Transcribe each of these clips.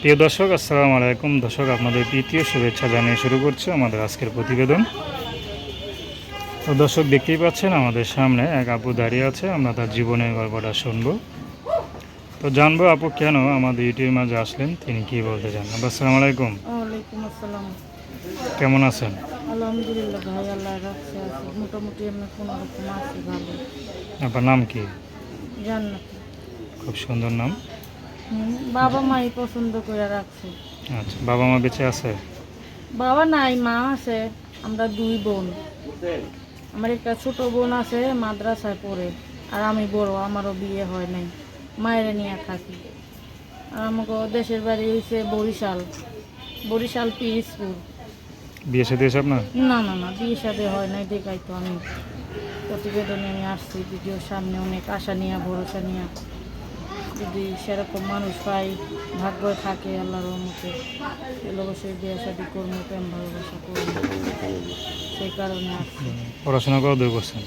প্রিয় দর্শক আসসালামু আলাইকুম। দর্শক আপনাদের তৃতীয় শুভেচ্ছা জানিয়ে শুরু করছে আমাদের আজকের প্রতিবেদন। তো দর্শক দেখতেই পাচ্ছেন আমাদের সামনে এক আপু দাঁড়িয়ে আছে। আমরা তার জীবনের গল্পটা শুনব। তো জানব আপু কেন আমাদের ইউটিউবের মাঝে আসলেন তিনি কি বলতে চান? আপু আসসালামু আলাইকুম। কেমন আছেন? আলহামদুলিল্লাহ ভাই আল্লাহ রাখছে মোটামুটি কোনো রকম আছি ভালো। আপনার নাম কি? জান্নাত। খুব সুন্দর নাম। বাবা মাই পছন্দ করে রাখছে। আচ্ছা বাবা মা বেঁচে আছে? বাবা নাই মা আছে আমরা দুই বোন। আমার একটা ছোট বোন আছে মাদ্রাসায় পড়ে আর আমি বড় আমারও বিয়ে হয় নাই মায়ের নিয়ে থাকি। আর আমাকে দেশের বাড়ি হয়েছে বরিশাল বরিশাল পিরিসপুর বিয়ে সাথে হয়েছে আপনার? না না না বিয়ে সাথে হয় নাই দেখাই তো আমি। প্রতিবেদনে আমি আসছি ভিডিওর সামনে অনেক আশা নিয়ে ভরসা নিয়ে। যদি সেরকম মানুষ পাই ভাগ্য থাকে আল্লাহর রহমতে তাহলে অবশ্যই বিয়ে শাদি করব প্রেম ভালোবাসা করব সেই কারণে আসছি পড়াশোনা কত দূর করছেন?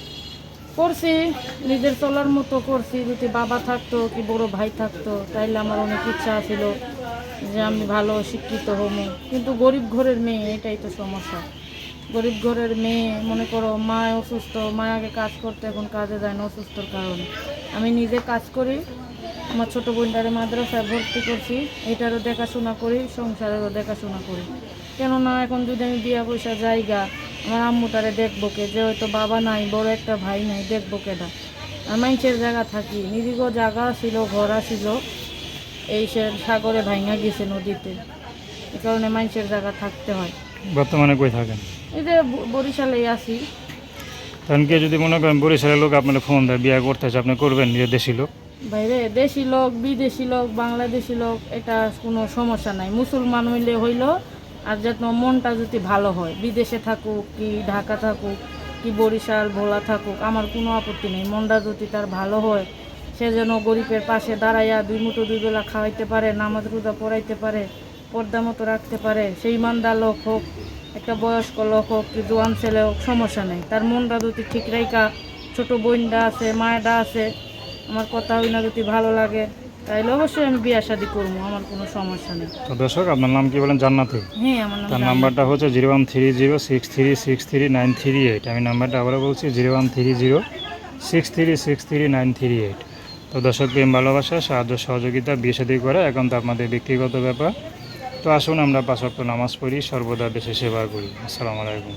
করছি নিজের চলার মতো করছি যদি বাবা থাকতো কি বড় ভাই থাকতো তাইলে আমার অনেক ইচ্ছা ছিল যে আমি ভালো শিক্ষিত হব। কিন্তু গরিব ঘরের মেয়ে এটাই তো সমস্যা। গরিব ঘরের মেয়ে মনে করো মা অসুস্থ মা আগে কাজ করতে এখন কাজে যায় না অসুস্থর কারণে। আমি নিজে কাজ করি আমার ছোট বোনটারে মাদ্রাসায় ভর্তি করছি এটারও দেখাশোনা করি সংসারেরও দেখাশোনা করি। কেননা এখন যদি আমি বিয়া পয়সা জায়গা আমার আম্মুটারে দেখব কে? যে হয়তো বাবা নাই বড় একটা ভাই নাই দেখব কেটা আর মাইনসের জায়গা থাকি নিজেকেও জায়গা ছিল ঘর ছিল এই সে সাগরে ভাঙা গেছে নদীতে। এই কারণে মাইনসের জায়গা থাকতে হয়। বর্তমানে কই থাকেন? এই যে বরিশালেই আছি। কারণ কেউ যদি মনে করেন বরিশালের লোক আপনার ফোন দেয় বিয়ে করতে আপনি করবেন নিজের দেশি লোক? বাইরে দেশি লোক, বিদেশি লোক, বাংলাদেশি লোক, এটা কোনো সমস্যা নাই। মুসলমান হইলে হইল, আর যত মনটা যদি ভালো হয়, বিদেশে থাকুক কি ঢাকা থাকুক, কি বরিশাল, ভোলা থাকুক, আমার কোনো আপত্তি নেই। মনটা যদি তার ভালো হয়, সে যেন গরিবের পাশে দাঁড়াইয়া দুই মুঠো দুই বেলা খাওয়াইতে পারে, নামাজ রোজা পড়াইতে পারে, পর্দা মতো রাখতে পারে, সেই ইমানদার লোক হোক, একটা বয়স্ক লোক হোক, কি জোয়ান ছেলে হোক, সমস্যা নেই। তার মনটা যদি ঠিক রাইকা ছোটো বোনটা আছে, মায়েরা আছে আমার কথা না যদি ভালো লাগে তাইলে অবশ্যই আমি বিয়া শাদি করব আমার কোনো সমস্যা নেই। তো দর্শক আপনার নাম কি বলেন? জান্নাতি। হ্যাঁ আমার নাম তার নাম্বারটা হচ্ছে zero one three zero six three six three nine three eight. আমি নাম্বারটা আবারও বলছি zero one three zero six three six three nine three eight. তো দর্শক প্রেম ভালোবাসা সাহায্য সহযোগিতা বিয়ে সাদী করে এখন তো আপনাদের ব্যক্তিগত ব্যাপার। তো আসুন আমরা পাঁচ নামাজ পড়ি সর্বদা দেশে সেবা করি। আসসালামু আলাইকুম।